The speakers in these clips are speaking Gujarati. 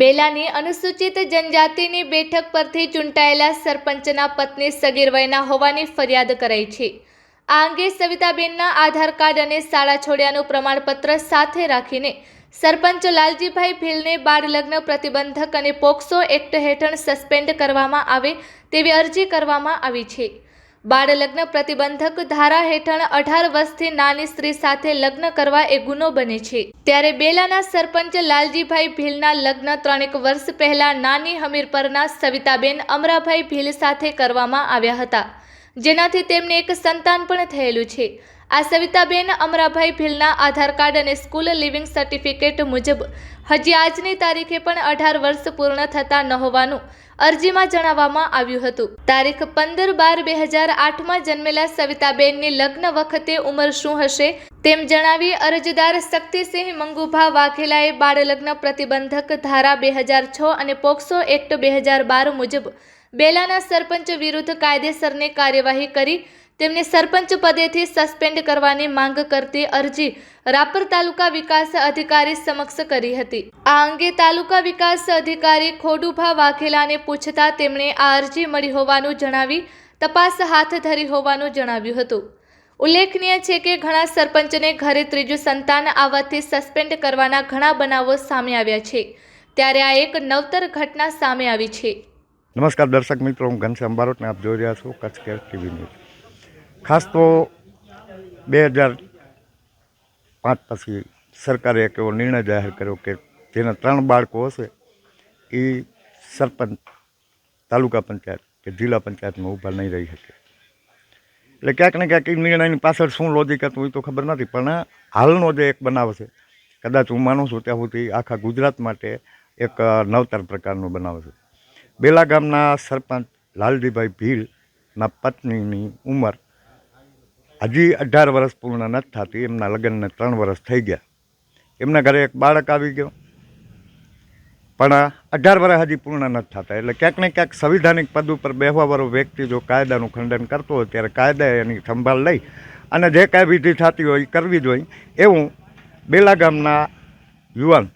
બેલાની અનુસૂચિત જનજાતિની બેઠક પરથી ચૂંટાયેલા સરપંચના પત્ની સગીર વયના હોવાની ફરિયાદ કરાઈ છે. આ અંગે સવિતાબેનના આધાર કાર્ડ અને શાળા છોડ્યાનું પ્રમાણપત્ર સાથે રાખીને સરપંચ લાલજીભાઈ ભીલને બાળ લગ્ન પ્રતિબંધક અને પોક્સો એક્ટ હેઠળ સસ્પેન્ડ કરવામાં આવે તેવી અરજી કરવામાં આવી છે. બાળ લગ્ન પ્રતિબંધક ધારા હેઠળ અઢાર વર્ષથી નાની સ્ત્રી સાથે લગ્ન કરવા એ ગુનો બને છે. ત્યારે બેલાના સરપંચ લાલજીભાઈ ભીલના લગ્ન ત્રણેક વર્ષ પહેલા નાની હમીરપરના સવિતાબેન અમરાભાઈ ભીલ સાથે કરવામાં આવ્યા હતા, જેનાથી તેમને એક સંતાન પણ થયેલું છે. આ સવિતાબેન અમરાભાઈ ભીલના આધાર કાર્ડ અને સ્કૂલ લિવિંગ સર્ટિફિકેટ મુજબ હજી આજની તારીખે પણ અઢાર વર્ષ પૂર્ણ થતા ન હોવાનું અરજીમાં જણાવવામાં આવ્યું હતું. તારીખ પંદર બાર બે હજાર આઠમાં જન્મેલા સવિતાબેનની લગ્ન વખતે ઉંમર શું હશે તેમ જણાવી અરજદાર શક્તિસિંહ મંગુભા વાઘેલાએ બાળલગ્ન પ્રતિબંધક ધારા બે હજાર છ અને પોક્સો એક્ટ બે હજાર બાર મુજબ બેલાના સરપંચ વિરુદ્ધ કાયદેસરની કાર્યવાહી કરી તેમને સરપંચ પદેથી સસ્પેન્ડ કરવાની માંગ કરતી અરજી રાપર તાલુકા વિકાસ અધિકારી સમક્ષ કરી હતી. આ અંગે તાલુકા વિકાસ અધિકારી ખોડુભા વાઘેલાને પૂછતા તેમણે આ અરજી મળી હોવાનું જણાવી, તપાસ હાથ ધરી હોવાનું જણાવ્યું હતું. ઉલ્લેખનીય છે કે ઘણા સરપંચને ઘરે ત્રીજું સંતાન આવવાથી સસ્પેન્ડ કરવાના ઘણા બનાવો સામે આવ્યા છે. ત્યારે આ એક નવતર ઘટના સામે આવી છે. નમસ્કાર દર્શક મિત્રો, હું ઘનશ્યામ બારોટને આપ જોઈ રહ્યા છો કચ્છ કેર ટીવી ન્યૂઝ. ખાસ તો બે હજાર પાંચ પછી સરકારે એક એવો નિર્ણય જાહેર કર્યો કે જેના ત્રણ બાળકો હશે એ સરપંચ, તાલુકા પંચાયત કે જિલ્લા પંચાયતમાં ઊભા નહીં રહી શકે. એટલે ક્યાંક ને ક્યાંક એ નિર્ણયની પાછળ શું લોજિક હતું એ તો ખબર નથી, પણ હાલનો જે એક બનાવ છે, કદાચ હું માનું છું ત્યાં સુધી આખા ગુજરાત માટે એક નવતર પ્રકારનો બનાવ છે. બેલા ગામના સરપંચ લાલજીભાઈ ભીલના પત્નીની ઉંમર હજી અઢાર વર્ષ પૂર્ણ નથી થતી, એમના લગ્નને ત્રણ વર્ષ થઈ ગયા. એમના ઘરે એક બાળક આવી ગયો. પણ અઢાર વર્ષ હજી પૂર્ણ નથી થતા. એટલે ક્યાંક ને ક્યાંક સંવિધાનિક પદ ઉપર બેહવાવાળો વ્યક્તિ જો કાયદાનું ખંડન કરતો હોય, ત્યારે કાયદા એની સંભાળ લઈ અને જે કાંઈ વિધિ થતી હોય, એ કરવી જોઈએ એવું બેલા ગામના યુવાન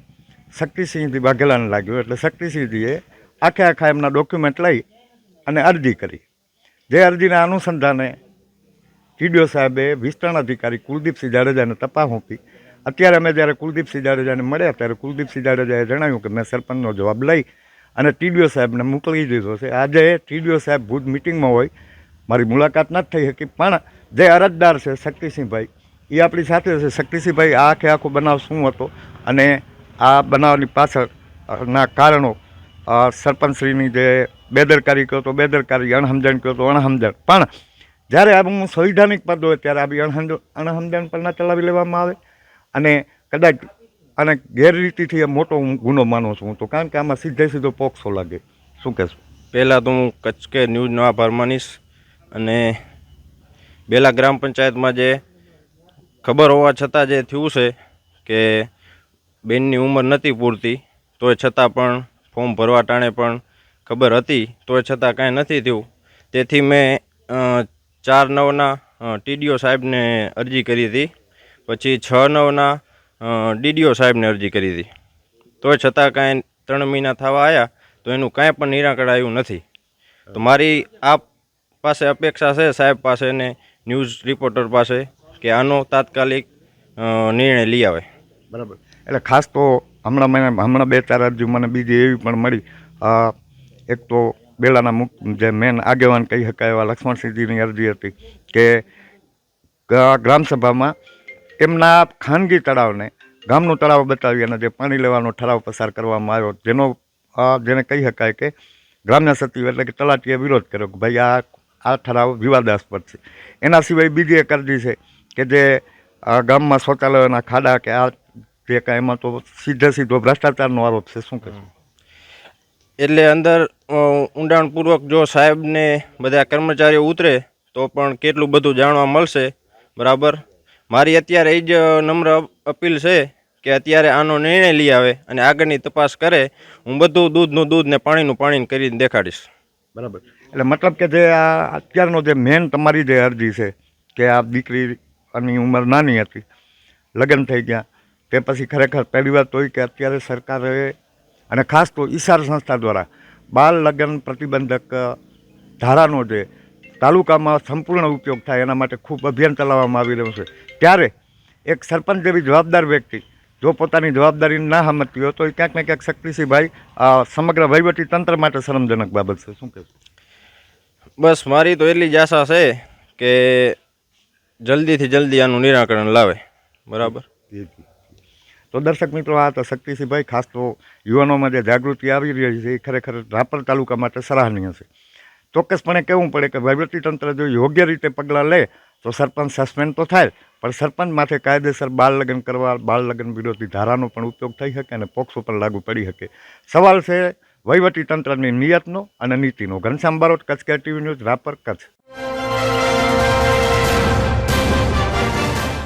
શક્તિસિંહજી વાઘેલાને લાગ્યું. એટલે શક્તિસિંહજીએ આખે આખા એમના ડોક્યુમેન્ટ લઈ અને અરજી કરી. જે અરજીના અનુસંધાને ટીડીઓ સાહેબે વિસ્તરણ અધિકારી કુલદીપસિંહ જાડેજાને તપાસ સોંપી. અત્યારે અમે જ્યારે કુલદીપસિંહ જાડેજાને મળ્યા ત્યારે કુલદીપસિંહ જાડેજાએ જણાવ્યું કે મેં સરપંચનો જવાબ લઈ અને ટીડીઓ સાહેબને મોકલી દીધો છે. આજે ટીડીઓ સાહેબ ભુજ મિટિંગમાં હોય, મારી મુલાકાત નથી થઈ શકી, પણ જે અરજદાર છે શક્તિસિંહભાઈ એ આપણી સાથે છે. શક્તિસિંહભાઈ આખે આખો બનાવ શું હતો અને આ બનાવની પાછળના કારણો સરપંચશ્રીની જે બેદરકારી કહો તો બેદરકારી, અણહમજણ કહો તો અણહમજણ. પણ જ્યારે આ હું સંવિધાનિક પદ હોય ત્યારે બી અણહમજણ પણ ચલાવી લેવામાં આવે. અને કદાચ અને ગેરરીતિથી મોટો હું ગુનો માનું છું તો, કારણ કે આમાં સીધે સીધો પોક્સો લાગે. શું કહેશું? પહેલાં તો હું કચ્છ કે ન્યૂઝનો આભાર માનીશ અને બેલા ગ્રામ પંચાયતમાં જે ખબર હોવા છતાં જે થયું છે કે બેનની ઉંમર નથી પૂરતી, તોય છતાં પણ ફોર્મ ભરવા ટાણે પણ ખબર હતી, તોય છતાં કાંઈ નથી થયું. તેથી મેં ચાર નવના ટીડીઓ સાહેબને અરજી કરી હતી. પછી છ નવના ડીડીઓ સાહેબને અરજી કરી હતી. તોય છતાં કાંઈ ત્રણ મહિના થવા આવ્યા તો એનું કાંઈ પણ નિરાકરણ આવ્યું નથી. તો મારી આપ પાસે અપેક્ષા છે સાહેબ પાસે ને ન્યૂઝ રિપોર્ટર પાસે કે આનો તાત્કાલિક નિર્ણય લઈ આવે. બરાબર. એટલે ખાસ તો હમણાં મને, હમણાં બે ચાર અરજી મને બીજી એવી પણ મળી. એક તો બેલાના મુખ, જે મેન આગેવાન કહી શકાય એવા લક્ષ્મણસિંહજીની અરજી હતી કે ગ્રામસભામાં એમના ખાનગી તળાવને, ગામનું તળાવ બતાવી અને જે પાણી લેવાનો ઠરાવ પસાર કરવામાં આવ્યો, જેનો જેને કહી શકાય કે ગ્રામ્ય સચિવ એટલે કે તલાટીએ વિરોધ કર્યો કે ભાઈ, આ આ ઠરાવ વિવાદાસ્પદ છે. એના સિવાય બીજી એક અરજી છે કે જે ગામમાં શૌચાલયોના ખાડા કે આ જે કાંઈ એમાં તો સીધે સીધો ભ્રષ્ટાચારનો આરોપ છે, શું કહેશું? એટલે અંદર ઊંડાણપૂર્વક જો સાહેબને બધા કર્મચારીઓ ઉતરે, તો પણ કેટલું બધું જાણવા મળશે? બરાબર? મારી અત્યારે એ જ નમ્ર અપીલ છે કે અત્યારે આનો નિર્ણય લઈ આવે અને આગળની તપાસ કરે. હું બધું દૂધનું દૂધ ને પાણીનું પાણી કરીને દેખાડીશ. બરાબર. એટલે મતલબ કે જે આ અત્યારનો જે મેન તમારી જે અરજી છે, કે આ દીકરીની ઉંમર નાની હતી, લગ્ન થઈ ગયા, તે પછી ખરેખર પહેલી વાત તો કે અત્યારે સરકારે અને ખાસ તો ઈશાર સંસ્થા દ્વારા બાળ લગ્ન પ્રતિબંધક ધારાનો જે તાલુકામાં સંપૂર્ણ ઉપયોગ થાય એના માટે ખૂબ અભિયાન ચલાવવામાં આવી રહ્યું છે. ત્યારે એક સરપંચ જેવી જવાબદાર વ્યક્તિ જો પોતાની જવાબદારી ના સમજતી હોય તો એ ક્યાંક ને ક્યાંક શક્તિસિંહભાઈ આ સમગ્ર વહીવટી તંત્ર માટે શરમજનક બાબત છે. શું કહેવું બસ મારી તો એટલી જ આશા છે કે જલ્દીથી જલ્દી આનું નિરાકરણ લાવે. બરાબર? તો દર્શક મિત્રો, આ તો શક્તિસિંહભાઈ ખાસ તો યુવાનોમાં જે જાગૃતિ આવી રહી છે, એ ખરેખર રાપર તાલુકા માટે સરાહનીય છે. ચોક્કસપણે કહેવું પડે કે વહીવટી તંત્ર જો યોગ્ય રીતે પગલાં લે, તો સરપંચ સસ્પેન્ડ તો થાય પણ સરપંચ માથે કાયદેસર બાળ લગ્ન કરવા, બાળ લગ્ન વિરોધી ધારાનો પણ ઉપયોગ થઈ શકે અને પોક્સો પણ લાગુ પડી શકે. સવાલ છે વહીવટી તંત્રની નિયતનો અને નીતિનો. ઘનશ્યામ બારોટ, કચ્છ કે ટીવી ન્યૂઝ રાપર, કચ્છ.